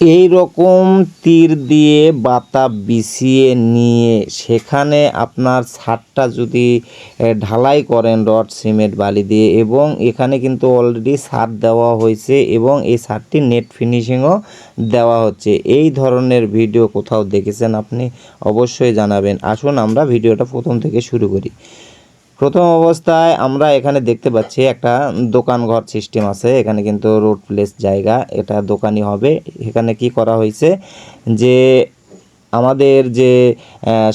এই রকম তীর দিয়ে বাতা বিছিয়ে নিয়ে সেখানে আপনার ছাদটা যদি ঢালাই করেন রড, সিমেন্ট, বালি দিয়ে এবং এখানে কিন্তু অলরেডি ছাদ দেওয়া হয়েছে এবং এই ছাদটি নেট ফিনিশিংও দেওয়া হচ্ছে। এই ধরনের ভিডিও কোথাও দেখেছেন আপনি অবশ্যই জানাবেন। আসুন আমরা ভিডিওটা প্রথম থেকে শুরু করি। প্রথম অবস্থায় আমরা এখানে দেখতে পাচ্ছি একটা দোকান ঘর সিস্টেম আছে। এখানে কিন্তু রোড প্লেস জায়গা, এটা দোকানই হবে। এখানে কি করা হয়েছে যে আমাদের যে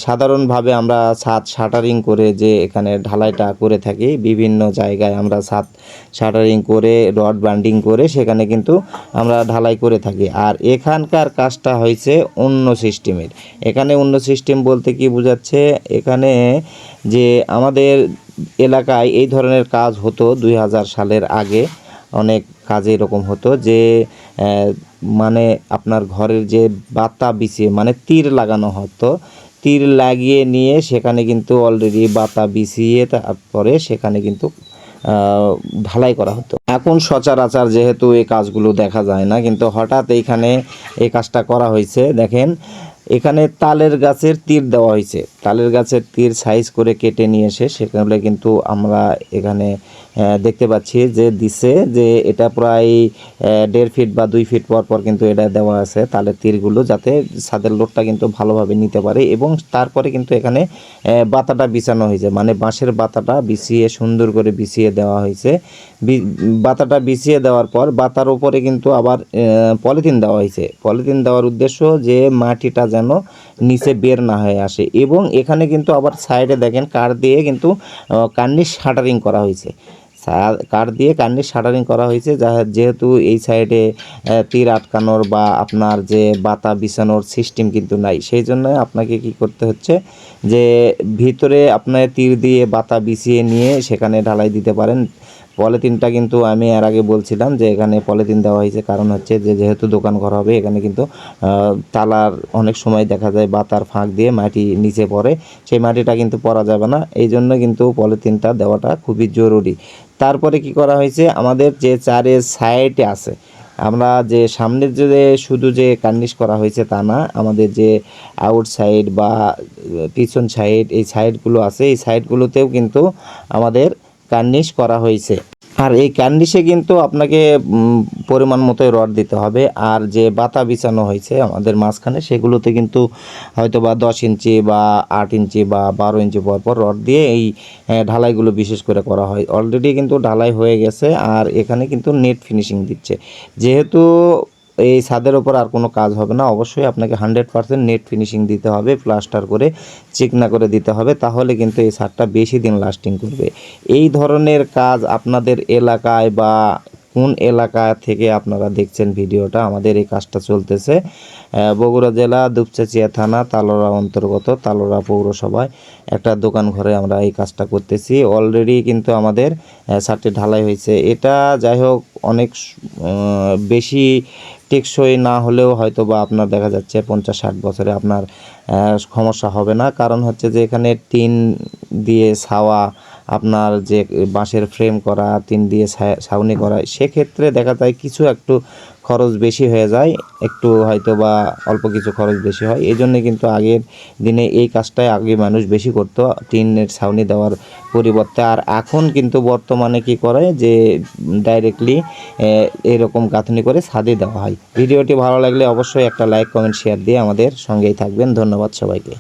সাধারণভাবে আমরা ছাদ শাটারিং করে যে এখানে ঢালাইটা করে থাকি, বিভিন্ন জায়গায় আমরা ছাদ শাটারিং করে, রড বান্ডিং করে সেখানে কিন্তু আমরা ঢালাই করে থাকি। আর এখানকার কাজটা হয়েছে অন্য সিস্টেমের। এখানে অন্য সিস্টেম বলতে কি বোঝাচ্ছে? এখানে যে আমাদের এলাকায় এই ধরনের কাজ হতো দুই হাজার সালের আগে। অনেক কাজে এরকম হতো যে মানে আপনার ঘরের যে বাতা বিছিয়ে মানে তীর লাগানো হতো। তীর লাগিয়ে নিয়ে সেখানে কিন্তু অলরেডি বাতা বিছিয়ে তারপরে সেখানে কিন্তু ঢালাই করা হতো। এখন সচরাচর যেহেতু এই কাজগুলো দেখা যায় না, কিন্তু হঠাৎ এইখানে এই কাজটা করা হয়েছে। দেখেন এখানে তালের গাছের তীর দেওয়া হয়েছে। তালের গাছের তীর সাইজ করে কেটে নিয়ে এসে সেখানে কিন্তু আমরা এখানে দেখতে পাচ্ছি যে দিছে যে এটা প্রায় দেড় ফিট বা দুই ফিট পর পর কিন্তু এটা দেওয়া আছে তালের তীরগুলো যাতে ছাদের লোডটা কিন্তু ভালোভাবে নিতে পারে এবং তারপরে কিন্তু এখানে বাতাটা বিছানো হয়েছে। মানে বাঁশের বাতাটা বিছিয়ে সুন্দর করে বিছিয়ে দেওয়া হয়েছে। বাতাটা বিছিয়ে দেওয়ার পর বাতার উপরে কিন্তু আবার পলিথিন দেওয়া হয়েছে। পলিথিন দেওয়ার উদ্দেশ্য যে মাটিটা যেন নিচে বের না হয়ে আসে। এবং এখানে কিন্তু আবার সাইডে দেখেন কার দিয়ে কিন্তু কার্নিশ শাটারিং করা হয়েছে। কার দিয়ে কার্নিশ শাটারিং করা হয়েছে, যা যেহেতু এই সাইডে তীর আটকানোর বা আপনার যে বাতা বিছানোর সিস্টেম কিন্তু নাই। সেই জন্য আপনাকে কি করতে হচ্ছে যে, ভিতরে আপনার তীর দিয়ে বাতা বিছিয়ে নিয়ে সেখানে ঢালাই দিতে পারেন। পলিথিনটা কিন্তু আমি এর আগে বলছিলাম যে এখানে পলিথিন দেওয়া হয়েছে। কারণ হচ্ছে যে যেহেতু দোকান ঘর হবে, এখানে কিন্তু তালার অনেক সময় দেখা যায় বাতার ফাঁক দিয়ে মাটি নিচে পড়ে। সেই মাটিটা কিন্তু পরা যাবে না। এই জন্য কিন্তু পলিথিনটা দেওয়াটা খুবই জরুরি। তারপরে কি করা হয়েছে? আমাদের যে চারের সাইডে আছে, আমরা যে সামনের যে শুধু যে কার্নিশ করা হয়েছে তা না, আমাদের যে আউট সাইড বা পিছন সাইড এই সাইডগুলো আছে। এই সাইডগুলোতেও কিন্তু আমাদের কার্নিশ করা হয়েছে। আর এই কার্নিশে কিন্তু আপনাকে পরিমাণ মতোই রড দিতে হবে। আর যে বাতা বিছানো হয়েছে আমাদের মাঝখানে, সেগুলোতে কিন্তু হয়তো বা দশ ইঞ্চি বা আট ইঞ্চি বা বারো ইঞ্চি পর পর রড দিয়ে এই ঢালাইগুলো বিশেষ করে করা হয়। অলরেডি কিন্তু ঢালাই হয়ে গেছে, আর এখানে কিন্তু নেট ফিনিশিং দিচ্ছে। যেহেতু এই ছাদের ওপর আর কোনো কাজ হবে না। অবশ্যই আপনাকে হান্ড্রেড পার্সেন্ট নেট ফিনিশিং দিতে হবে প্লাস্টার করে চিকনা করে দিতে হবে, তাহলে কিন্তু এই ছাদটা বেশি দিন লাস্টিং করবে। এই ধরনের কাজ আপনাদের এলাকায় বা কোন এলাকা থেকে আপনারা দেখছেন ভিডিওটা, আমাদের এই কাজটা চলতেছে বগুড়া জেলা দুপচাচিয়া থানা তালোরা অন্তর্গত তালোরা পৌরসভায় একটা দোকান ঘরে আমরা এই কাজটা করতেছি। অলরেডি কিন্তু আমাদের ছাদটি ঢালাই হয়েছে। এটা যাই হোক, অনেক বেশি টেকসই না হলেও হয়তো বা আপনার দেখা যাচ্ছে পঞ্চাশ ষাট বছরে আপনার সমস্যা হবে না। কারণ হচ্ছে যে এখানে টিন দিয়ে ছাওয়া আপনার যে বাঁশের ফ্রেম করা টিন দিয়ে ছাউনি করা, সেক্ষেত্রে দেখা যায় কিছু একটু খরচ বেশি হয়ে যায়, একটু হয়তো বা অল্প কিছু খরচ বেশি হয়। এই জন্য কিন্তু আগের দিনে এই কাজটাই আগে মানুষ বেশি করতো টিনের ছাউনি দেওয়ার পরিবর্তে। আর এখন কিন্তু বর্তমানে কি করে যে ডাইরেক্টলি এরকম গাঁথনি করে ছাদে দেওয়া হয়। ভিডিওটি ভালো লাগলে অবশ্যই একটা লাইক কমেন্ট শেয়ার দিয়ে আমাদের সঙ্গেই থাকবেন। ধন্যবাদ সবাইকে।